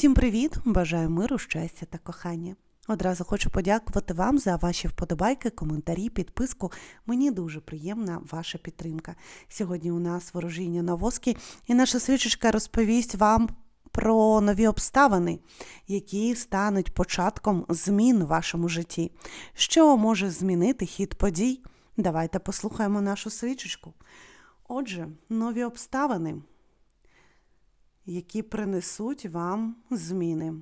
Всім привіт! Бажаю миру, щастя та кохання. Одразу хочу подякувати вам за ваші вподобайки, коментарі, підписку. Мені дуже приємна ваша підтримка. Сьогодні у нас ворожіння на воски, і наша свічечка розповість вам про нові обставини, які стануть початком змін в вашому житті. Що може змінити хід подій? Давайте послухаємо нашу свічечку. Отже, нові обставини які принесуть вам зміни.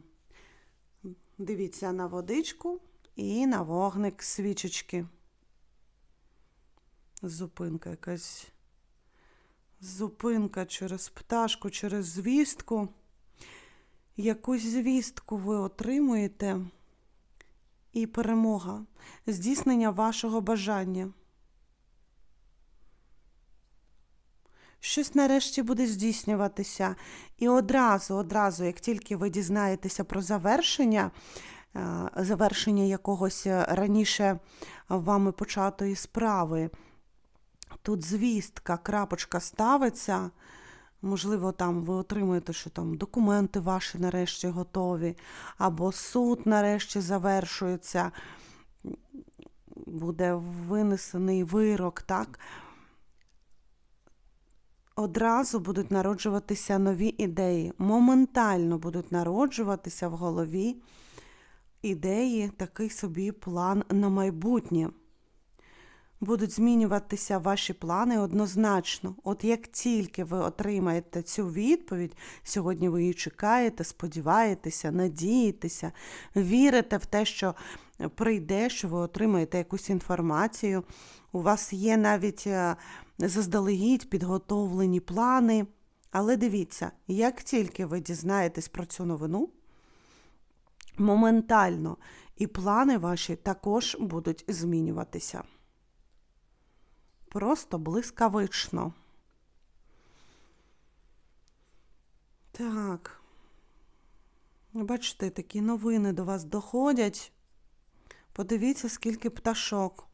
Дивіться на водичку і на вогник свічечки. Зупинка якась. Зупинка через пташку, через звістку. Якусь звістку ви отримуєте і перемога, здійснення вашого бажання. Щось нарешті буде здійснюватися. І одразу, одразу, як тільки ви дізнаєтеся про завершення, е, завершення якогось раніше вами початої справи, тут звістка, крапочка ставиться. Можливо, там ви отримуєте, що там документи ваші нарешті готові, або суд нарешті завершується, буде винесений вирок, так? Одразу будуть народжуватися нові ідеї, моментально будуть народжуватися в голові ідеї, такий собі план на майбутнє. Будуть змінюватися ваші плани однозначно. От як тільки ви отримаєте цю відповідь, сьогодні ви її чекаєте, сподіваєтеся, надієтеся, вірите в те, що прийде, що ви отримаєте якусь інформацію. У вас є навіть е, заздалегідь підготовлені плани. Але дивіться, як тільки ви дізнаєтесь про цю новину, моментально і плани ваші також будуть змінюватися. Просто блискавично. Так. Бачите, такі новини до вас доходять. Подивіться, скільки пташок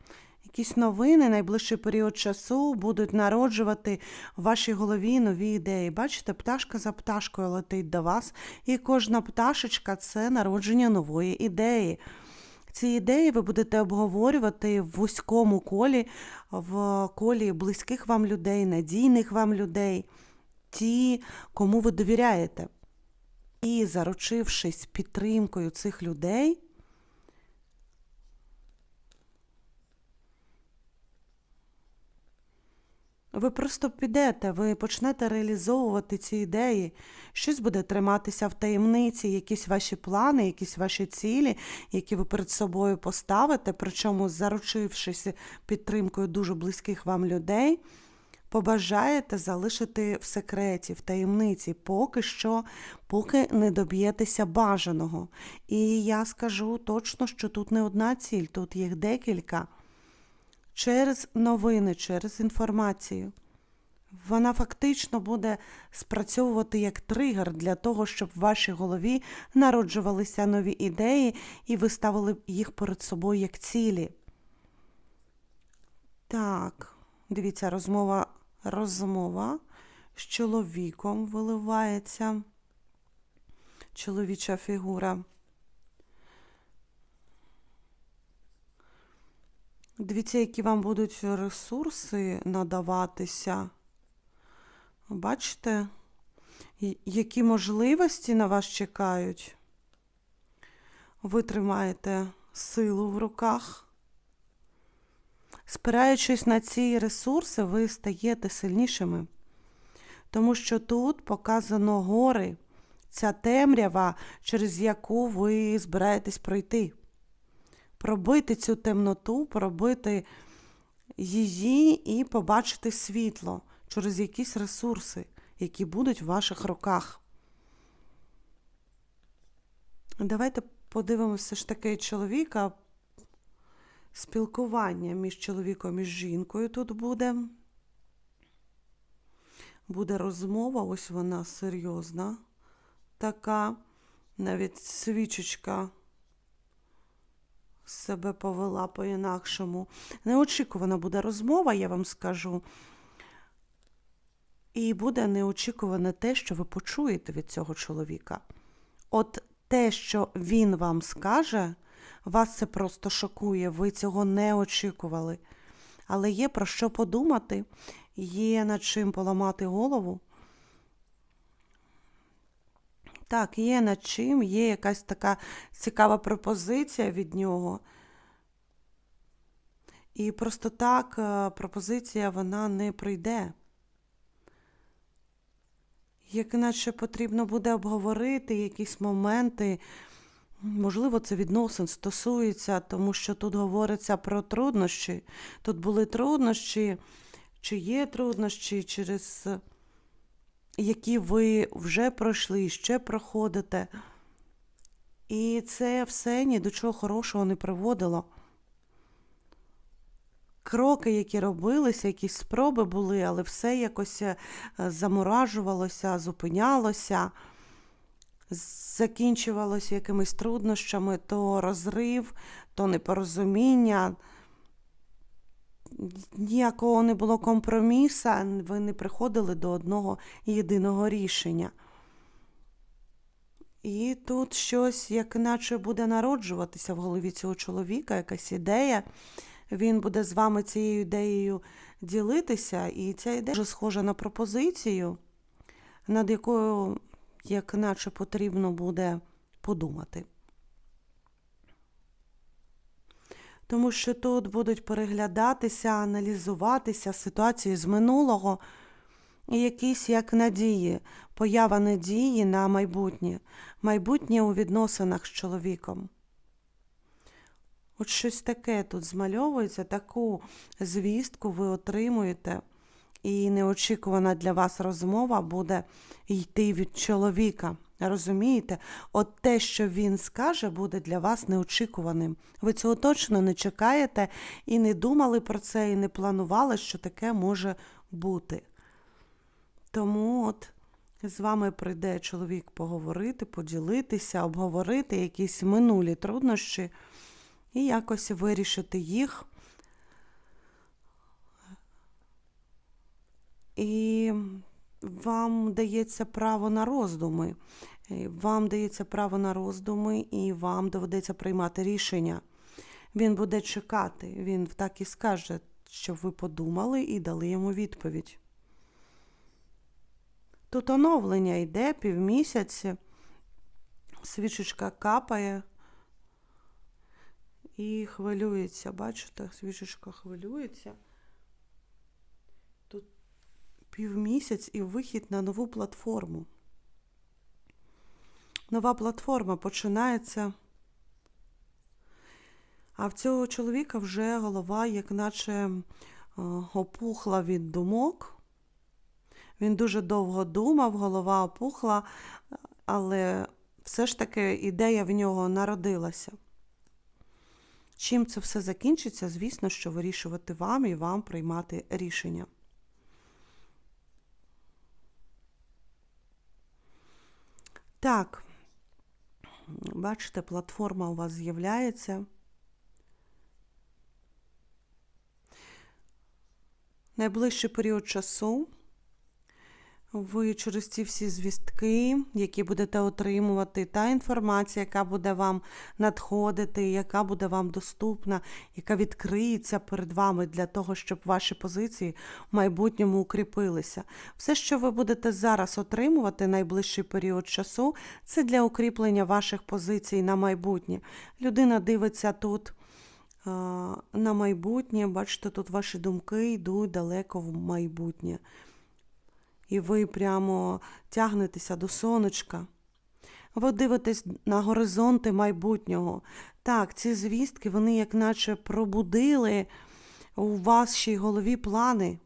якісь новини, найближчий період часу будуть народжувати в вашій голові нові ідеї. Бачите, пташка за пташкою летить до вас, і кожна пташечка це народження нової ідеї. Ці ідеї ви будете обговорювати в вузькому колі, в колі близьких вам людей, надійних вам людей, ті, кому ви довіряєте. І заручившись підтримкою цих людей, Ви просто підете, ви почнете реалізовувати ці ідеї, щось буде триматися в таємниці, якісь ваші плани, якісь ваші цілі, які ви перед собою поставите, причому заручившись підтримкою дуже близьких вам людей, побажаєте залишити в секреті, в таємниці, поки що, поки не доб'єтеся бажаного. І я скажу точно, що тут не одна ціль, тут їх декілька через новини, через інформацію. Вона фактично буде спрацьовувати як тригер для того, щоб в вашій голові народжувалися нові ідеї, і ви ставили їх перед собою як цілі. Так, дивіться, розмова, розмова з чоловіком виливається. Чоловіча фігура. Дивіться, які вам будуть ресурси надаватися. Бачите, які можливості на вас чекають? Ви тримаєте силу в руках. Спираючись на ці ресурси, ви стаєте сильнішими. Тому що тут показано гори, ця темрява, через яку ви збираєтесь пройти пробити цю темноту, пробити її і побачити світло через якісь ресурси, які будуть в ваших руках. Давайте подивимося ж таки чоловіка. Спілкування між чоловіком і жінкою тут буде. Буде розмова, ось вона серйозна, така, навіть свічечка себе повела по-інакшому. Неочікувана буде розмова, я вам скажу. І буде неочікуване те, що ви почуєте від цього чоловіка. от те, що він вам скаже, вас це просто шокує, ви цього не очікували. Але є про що подумати, є над чим поламати голову. Так, є над чим, є якась така цікава пропозиція від нього. І просто так е, пропозиція вона не прийде. Як наче потрібно буде обговорити якісь моменти, можливо, це відносин стосується, тому що тут говориться про труднощі. Тут були труднощі, чи є труднощі, через які ви вже пройшли ще проходите. І це все ні до чого хорошого не приводило. Кроки, які робилися, якісь спроби були, але все якось е, заморажувалося, зупинялося, закінчувалося якимись труднощами, то розрив, то непорозуміння. Ніякого не було компроміса, ви не приходили до одного єдиного рішення. І тут щось, як наче буде народжуватися в голові цього чоловіка, якась ідея. Він буде з вами цією ідеєю ділитися, і ця ідея дуже схожа на пропозицію, над якою, як наче, потрібно буде подумати. Тому що тут будуть переглядатися, аналізуватися ситуації з минулого і якісь як надії, поява надії на майбутнє, майбутнє у відносинах з чоловіком. От щось таке тут змальовується, таку звістку ви отримуєте, і неочікувана для вас розмова буде йти від чоловіка. Розумієте? От те, що він скаже, буде для вас неочікуваним. Ви цього точно не чекаєте і не думали про це, і не планували, що таке може бути. Тому от з вами прийде чоловік поговорити, поділитися, обговорити якісь минулі труднощі і якось вирішити їх. І вам дається право на роздуми. Вам дається право на роздуми, і вам доведеться приймати рішення. Він буде чекати, він так і скаже, щоб ви подумали і дали йому відповідь. Тут оновлення йде півмісяці, свічечка капає і хвилюється. Бачите, свічечка хвилюється. Півмісяць і вихід на нову платформу. Нова платформа починається. А в цього чоловіка вже голова, як наче опухла від думок. Він дуже довго думав, голова опухла, але все ж таки ідея в нього народилася. Чим це все закінчиться, звісно, що вирішувати вам і вам приймати рішення. Так, бачите, платформа у вас з'являється. Найближчий період часу ви через ці всі звістки, які будете отримувати, та інформація, яка буде вам надходити, яка буде вам доступна, яка відкриється перед вами для того, щоб ваші позиції в майбутньому укріпилися. Все, що ви будете зараз отримувати найближчий період часу, це для укріплення ваших позицій на майбутнє. Людина дивиться тут. На майбутнє, бачите, тут ваші думки йдуть далеко в майбутнє і ви прямо тягнетеся до сонечка. Ви дивитесь на горизонти майбутнього. Так, ці звістки, вони, як наче пробудили у вашій голові плани.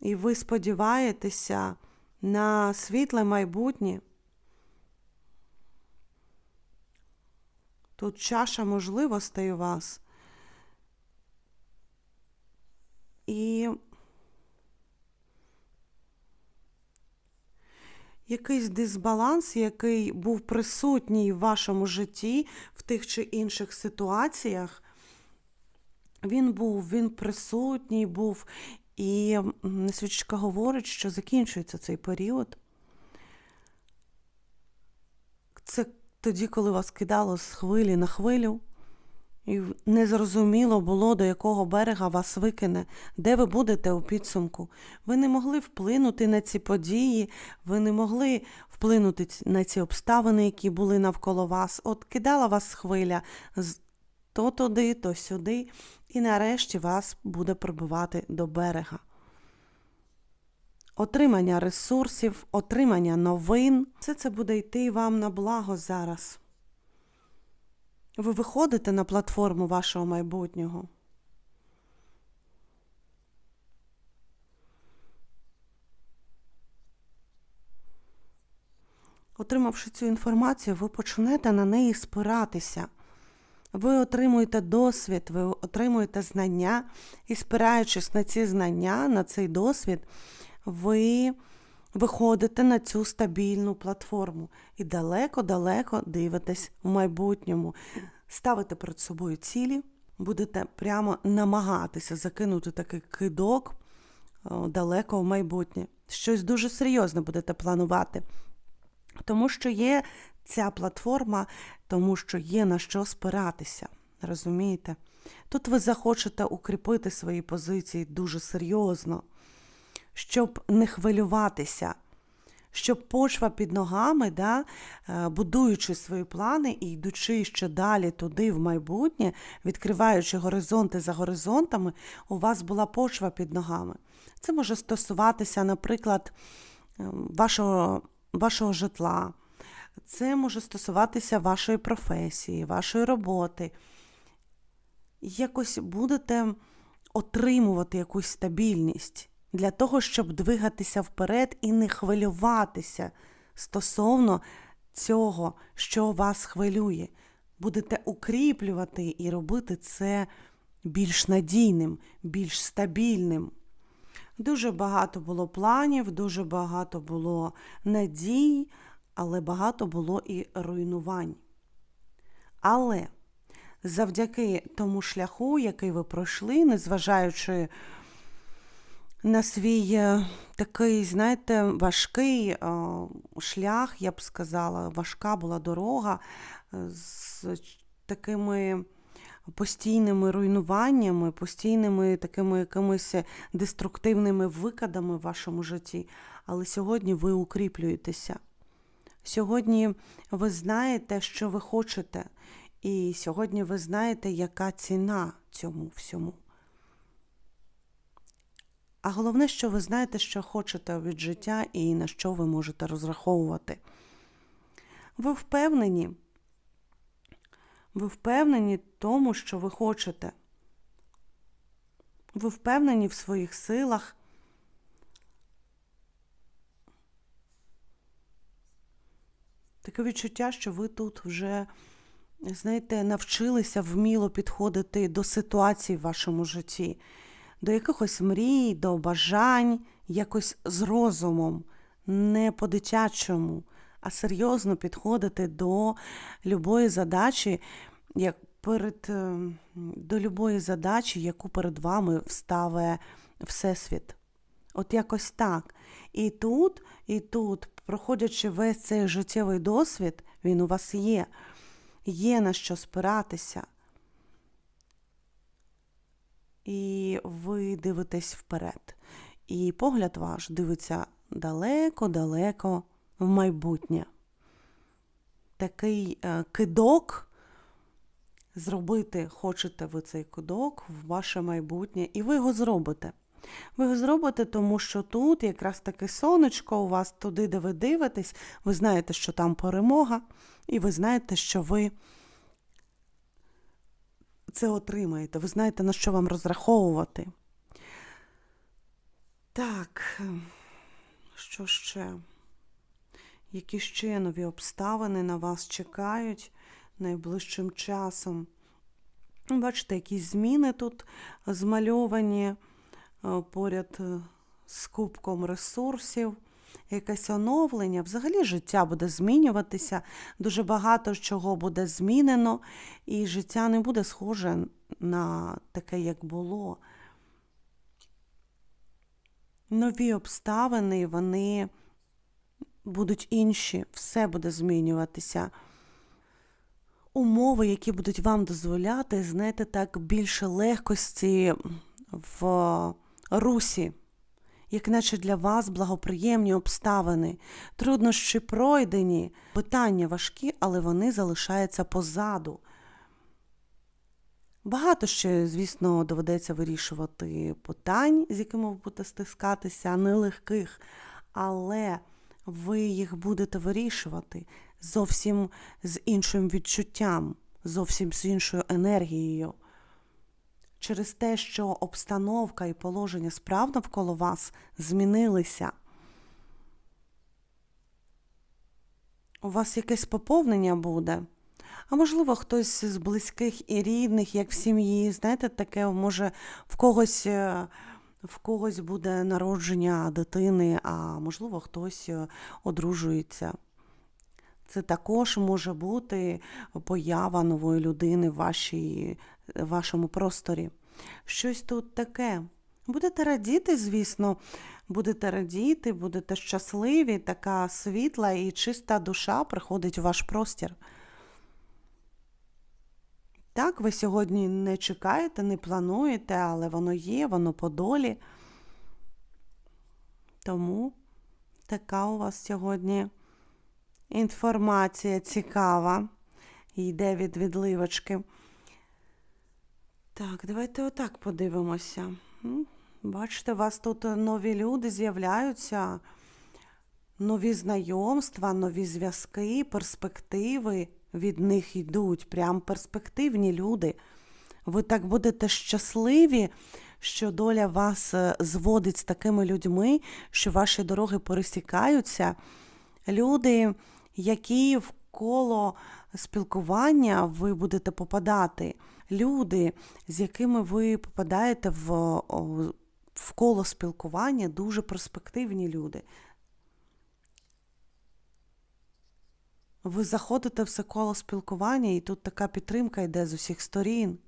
І ви сподіваєтеся на світле майбутнє. Тут чаша можливостей у вас. І якийсь дисбаланс, який був присутній в вашому житті в тих чи інших ситуаціях, він був, він присутній був, і свічка говорить, що закінчується цей період. Це тоді, коли вас кидало з хвилі на хвилю, і незрозуміло було, до якого берега вас викине, де ви будете у підсумку. Ви не могли вплинути на ці події, ви не могли вплинути на ці обставини, які були навколо вас. От кидала вас хвиля то туди, то сюди, і нарешті вас буде прибувати до берега. Отримання ресурсів, отримання новин. Все це буде йти вам на благо зараз. Ви виходите на платформу вашого майбутнього. Отримавши цю інформацію, ви почнете на неї спиратися. Ви отримуєте досвід, ви отримуєте знання, і спираючись на ці знання, на цей досвід, ви виходите на цю стабільну платформу і далеко-далеко дивитесь в майбутньому. Ставите перед собою цілі, будете прямо намагатися закинути такий кидок далеко в майбутнє. Щось дуже серйозне будете планувати. Тому що є ця платформа, тому що є на що спиратися. Розумієте? Тут ви захочете укріпити свої позиції дуже серйозно, щоб не хвилюватися, щоб почва під ногами, да, е, будуючи свої плани і йдучи ще далі туди, в майбутнє, відкриваючи горизонти за горизонтами, у вас була почва під ногами. Це може стосуватися, наприклад, ем, вашого, вашого житла. Це може стосуватися вашої професії, вашої роботи. Якось будете отримувати якусь стабільність для того, щоб двигатися вперед і не хвилюватися стосовно цього, що вас хвилює. Будете укріплювати і робити це більш надійним, більш стабільним. Дуже багато було планів, дуже багато було надій, але багато було і руйнувань. Але завдяки тому шляху, який ви пройшли, незважаючи на свій е, такий, знаєте, важкий е, шлях, я б сказала, важка була дорога е, з такими постійними руйнуваннями, постійними такими якимись деструктивними викидами в вашому житті. Але сьогодні ви укріплюєтеся. Сьогодні ви знаєте, що ви хочете, і сьогодні ви знаєте, яка ціна цьому всьому. А головне, що ви знаєте, що хочете від життя і на що ви можете розраховувати. Ви впевнені, ви впевнені тому, що ви хочете. Ви впевнені в своїх силах. Таке відчуття, що ви тут вже, знаєте, навчилися вміло підходити до ситуацій в вашому житті, до якихось мрій, до бажань, якось з розумом, не по-дитячому, а серйозно підходити до любої задачі, як перед, е, до любої задачі, яку перед вами вставить Всесвіт. От якось так. І тут, і тут, проходячи весь цей життєвий досвід, він у вас є. Є на що спиратися. І ви дивитесь вперед. І погляд ваш дивиться далеко-далеко в майбутнє. Такий е, кидок зробити, хочете ви цей кидок в ваше майбутнє, і ви його зробите. Ви його зробите, тому що тут якраз таке сонечко у вас туди, де ви дивитесь, ви знаєте, що там перемога, і ви знаєте, що ви це отримаєте. Ви знаєте, на що вам розраховувати. Так, що ще? Які ще нові обставини на вас чекають найближчим часом? Бачите, якісь зміни тут змальовані е, поряд е, з кубком ресурсів, якесь оновлення. Взагалі життя буде змінюватися, дуже багато чого буде змінено, і життя не буде схоже на таке, як було. Нові обставини, вони будуть інші, все буде змінюватися. Умови, які будуть вам дозволяти, знаєте, так більше легкості в русі, як наче для вас благоприємні обставини, труднощі пройдені, питання важкі, але вони залишаються позаду. Багато ще, звісно, доведеться вирішувати питань, з якими ви будете стискатися, нелегких, але ви їх будете вирішувати зовсім з іншим відчуттям, зовсім з іншою енергією. Через те, що обстановка і положення справ навколо вас змінилися. У вас якесь поповнення буде. А можливо, хтось з близьких і рідних, як в сім'ї, знаєте, таке може в когось е, в когось буде народження дитини, а можливо, хтось е, одружується. Це також може бути поява нової людини в вашій, в вашому просторі. Щось тут таке. Будете радіти, звісно, будете радіти, будете щасливі, така світла і чиста душа приходить у ваш простір. Так, ви сьогодні не чекаєте, не плануєте, але воно є, воно по долі. Тому така у вас сьогодні інформація цікава. Йде від відливочки. Так, давайте отак подивимося. Бачите, у вас тут нові люди з'являються, нові знайомства, нові зв'язки, перспективи від них йдуть. Прям перспективні люди. Ви так будете щасливі, що доля вас е, зводить з такими людьми, що ваші дороги пересікаються. Люди, які в коло спілкування ви будете попадати, люди, з якими ви попадаєте в, в коло спілкування, дуже перспективні люди. Ви заходите в це коло спілкування, і тут така підтримка йде з усіх сторін.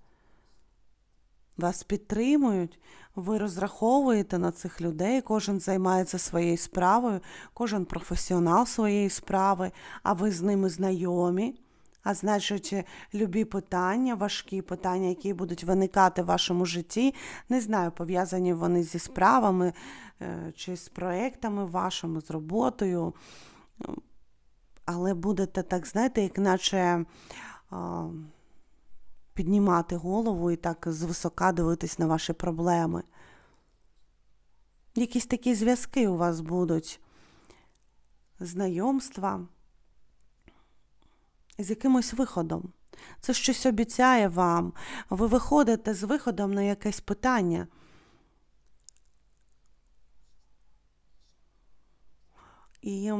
Вас підтримують, ви розраховуєте на цих людей, кожен займається своєю справою, кожен професіонал своєї справи, а ви з ними знайомі. А значить, любі питання, важкі питання, які будуть виникати в вашому житті, не знаю, пов'язані вони зі справами е, чи з проектами вашими, з роботою. Але будете так, знаєте, як наче піднімати голову і так звисока дивитись на ваші проблеми. Якісь такі зв'язки у вас будуть, знайомства з якимось виходом. Це щось обіцяє вам. Ви виходите з виходом на якесь питання. І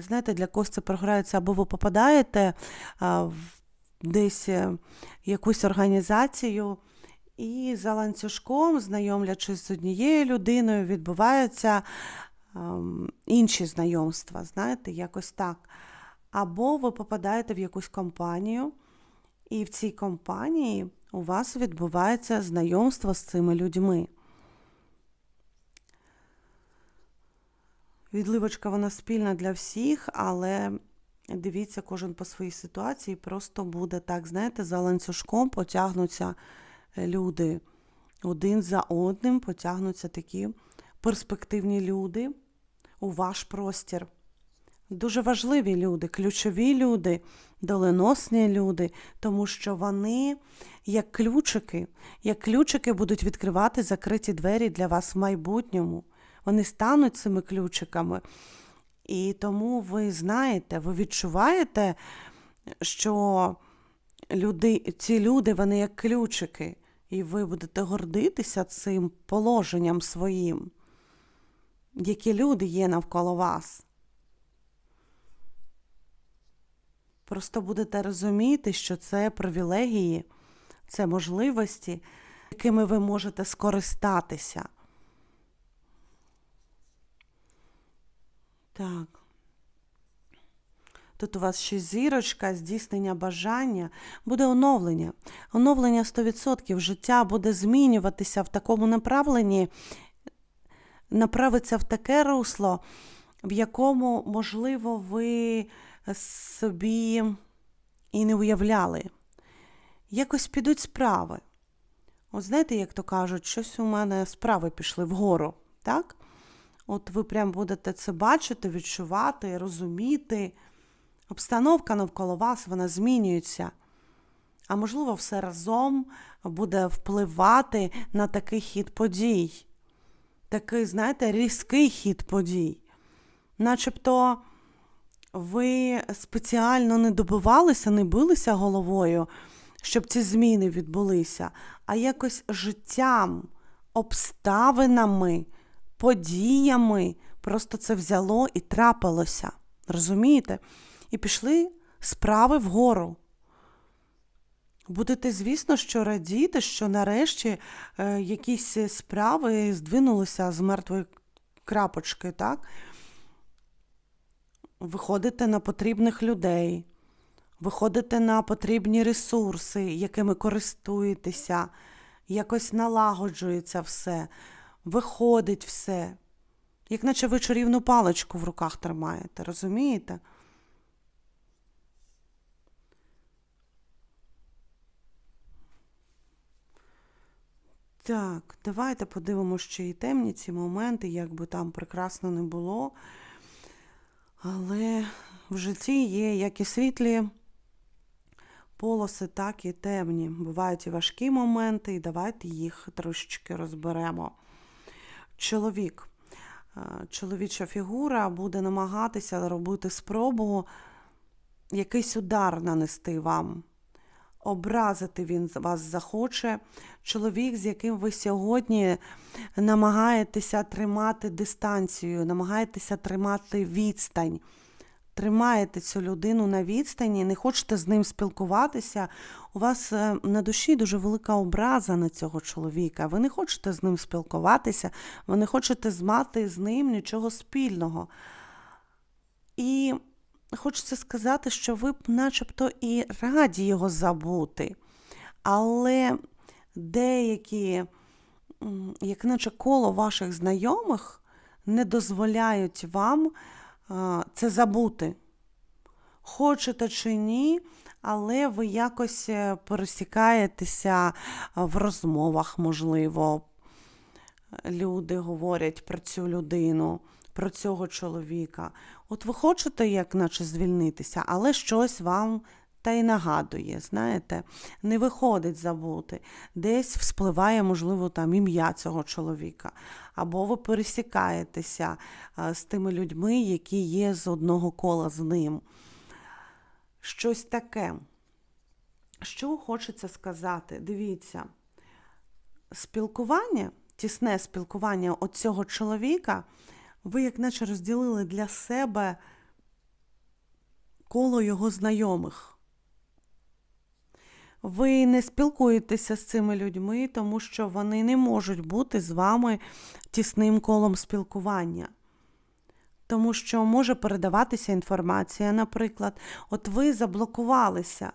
знаєте, для когось це програється, або ви попадаєте в десь е, якусь організацію, і за ланцюжком, знайомлячись з однією людиною, відбуваються інші знайомства, знаєте, якось так. Або ви попадаєте в якусь компанію, і в цій компанії у вас відбувається знайомство з цими людьми. Відливочка вона спільна для всіх, але дивіться, кожен по своїй ситуації просто буде так, знаєте, за ланцюжком потягнуться е, люди. Один за одним потягнуться такі перспективні люди у ваш простір. Дуже важливі люди, ключові люди, доленосні люди, тому що вони, як ключики, як ключики будуть відкривати закриті двері для вас в майбутньому. Вони стануть цими ключиками. І тому ви знаєте, ви відчуваєте, що люди, ці люди, вони як ключики, і ви будете гордитися цим положенням своїм, які люди є навколо вас. Просто будете розуміти, що це привілегії, це можливості, якими ви можете скористатися. Так. Тут у вас ще зірочка, здійснення бажання, буде оновлення. Оновлення 100%. Життя буде змінюватися в такому направленні, направиться в таке русло, в якому, можливо, ви собі і не уявляли. Якось підуть справи. От знаєте, як то кажуть, щось у мене справи пішли вгору, так? От ви прям будете це бачити, відчувати, розуміти. Обстановка навколо вас, вона змінюється. А можливо, все разом буде впливати на такий хід подій. Такий, знаєте, різкий хід подій. Начебто ви спеціально не добивалися, не билися головою, щоб ці зміни відбулися, а якось життям, обставинами, подіями просто це взяло і трапилося. Розумієте? І пішли справи вгору. Будете, звісно, що радіти, що нарешті е, якісь справи здвинулися з мертвої крапочки, так? Виходите на потрібних людей, виходите на потрібні ресурси, якими користуєтеся, якось налагоджується все, виходить все. Як наче ви чарівну паличку в руках тримаєте, розумієте? Так, давайте подивимося ще і темні ці моменти, як би там прекрасно не було. Але в житті є як і світлі полоси, так і темні. Бувають і важкі моменти, і давайте їх трошечки розберемо. Чоловік, е, чоловіча фігура буде намагатися робити спробу якийсь удар нанести вам. Образити він вас захоче. Чоловік, з яким ви сьогодні намагаєтеся тримати дистанцію, намагаєтеся тримати відстань. Тримаєте цю людину на відстані, не хочете з ним спілкуватися. У вас е, на душі дуже велика образа на цього чоловіка. Ви не хочете з ним спілкуватися, ви не хочете мати з ним нічого спільного. І хочеться сказати, що ви б начебто і раді його забути. Але деякі, як наче коло ваших знайомих, не дозволяють вам це забути. Хочете чи ні, але ви якось е, пересікаєтеся в розмовах, можливо. Люди говорять про цю людину, про цього чоловіка. От ви хочете, як наче звільнитися, але щось вам та й нагадує, знаєте, не виходить забути. Десь вспливає, можливо, там ім'я цього чоловіка. Або ви пересікаєтеся з тими людьми, які є з одного кола з ним. Щось таке. Що хочеться сказати? Дивіться, спілкування, тісне спілкування от цього чоловіка, ви, як наче розділили для себе коло його знайомих. Ви не спілкуєтеся з цими людьми, тому що вони не можуть бути з вами тісним колом спілкування. Тому що може передаватися інформація, наприклад, от ви заблокувалися.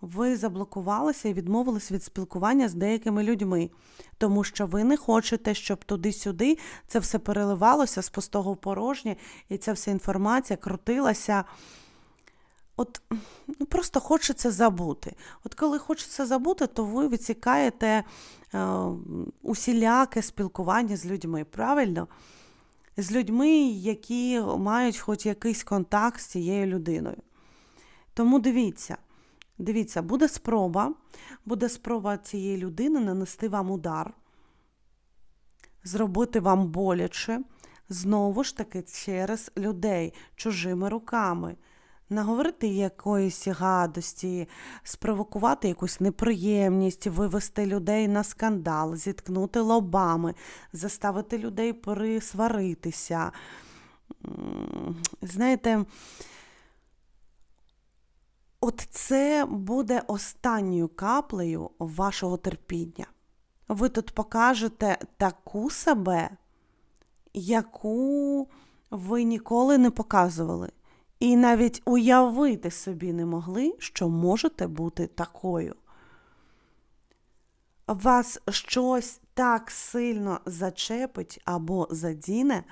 Ви заблокувалися і відмовились від спілкування з деякими людьми, тому що ви не хочете, щоб туди-сюди це все переливалося з пустого в порожнє, і ця вся інформація крутилася от ну, просто хочеться забути. От коли хочеться забути, то ви відсікаєте е, усіляке спілкування з людьми, правильно? З людьми, які мають хоч якийсь контакт з цією людиною. Тому дивіться, дивіться, буде спроба, буде спроба цієї людини нанести вам удар, зробити вам боляче, знову ж таки, через людей, чужими руками наговорити якоїсь гадості, спровокувати якусь неприємність, вивести людей на скандал, зіткнути лобами, заставити людей пересваритися. Знаєте, от це буде останньою каплею вашого терпіння. Ви тут покажете таку себе, яку ви ніколи не показували. І навіть уявити собі не могли, що можете бути такою. Вас щось так сильно зачепить або задіне,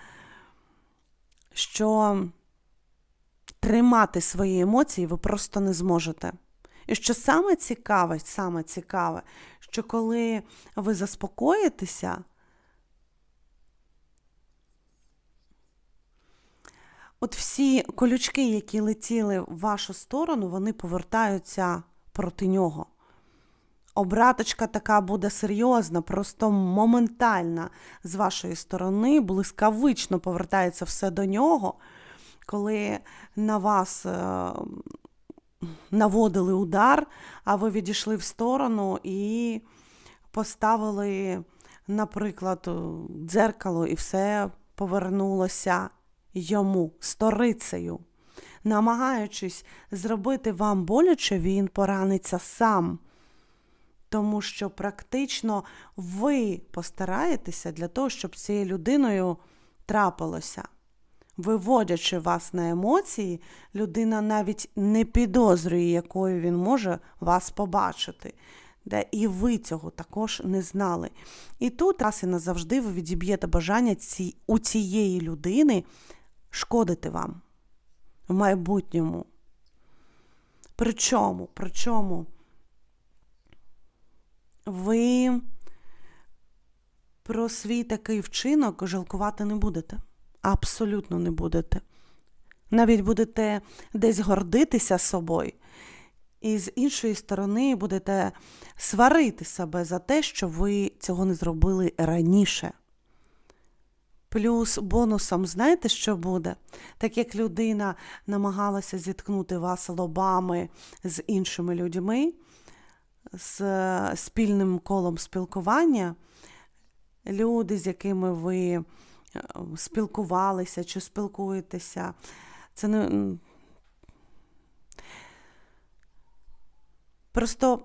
що тримати свої емоції ви просто не зможете. І що саме цікаве, саме цікаве, що коли ви заспокоїтеся, от всі колючки, які летіли в вашу сторону, вони повертаються проти нього. Обраточка така буде серйозна, просто моментальна з вашої сторони, блискавично повертається все до нього, коли на вас е, наводили удар, а ви відійшли в сторону і поставили, наприклад, дзеркало, і все повернулося йому сторицею. Намагаючись зробити вам боляче, він пораниться сам. Тому що практично ви постараєтеся для того, щоб цією людиною трапилося. Виводячи вас на емоції, людина навіть не підозрює, якою він може вас побачити. Де і ви цього також не знали. І тут раз і назавжди ви відіб'єте бажання ці, у цієї людини шкодити вам в майбутньому. Причому, причому ви про свій такий вчинок жалкувати не будете. Абсолютно не будете. Навіть будете десь гордитися собою. І з іншої сторони будете сварити себе за те, що ви цього не зробили раніше. Плюс бонусом, знаєте, що буде? Так як людина намагалася зіткнути вас лобами з іншими людьми, з спільним колом спілкування, люди, з якими ви спілкувалися чи спілкуєтеся, це не. Просто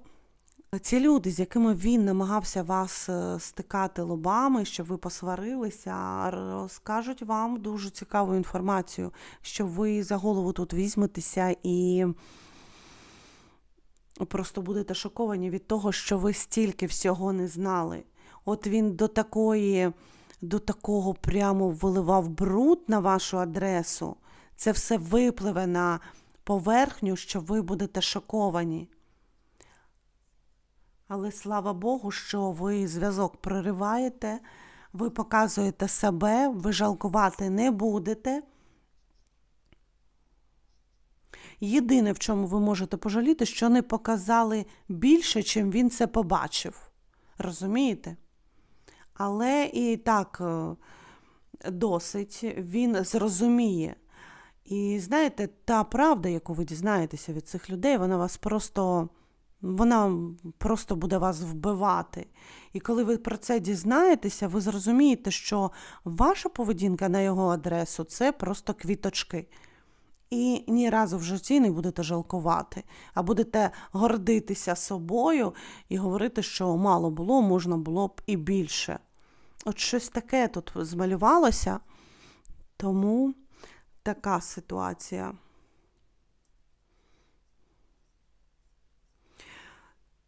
ці люди, з якими він намагався вас е, стикати лобами, щоб ви посварилися, розкажуть вам дуже цікаву інформацію, що ви за голову тут візьметеся і просто будете шоковані від того, що ви стільки всього не знали. От він до такої, до такого прямо виливав бруд на вашу адресу. Це все випливе на поверхню, що ви будете шоковані. Але слава Богу, що ви зв'язок прориваєте, ви показуєте себе, ви жалкувати не будете. Єдине, в чому ви можете пожаліти, що не показали більше, чим він це побачив. Розумієте? Але і так е, досить він зрозуміє. І знаєте, та правда, яку ви дізнаєтеся від цих людей, вона вас просто. Вона просто буде вас вбивати. І коли ви про це дізнаєтеся, ви зрозумієте, що ваша поведінка на його адресу це просто квіточки. І ні разу в житті не будете жалкувати, а будете гордитися собою і говорити, що мало було, можна було б і більше. От щось таке тут змалювалося, тому така ситуація.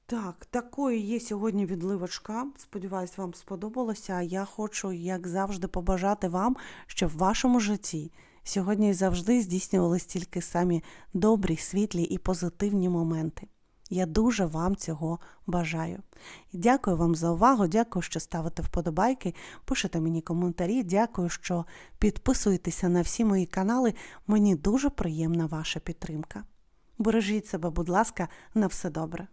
Так, такою є сьогодні відливочка. Сподіваюсь, вам сподобалося. Я хочу, як завжди, побажати вам, щоб в вашому житті сьогодні і завжди здійснювалися тільки самі добрі, світлі і позитивні моменти. Я дуже вам цього бажаю. Дякую вам за увагу, дякую, що ставите вподобайки, пишете мені коментарі. Дякую, що підписуєтеся на всі мої канали. Мені дуже приємна ваша підтримка. Бережіть себе, будь ласка, на все добре.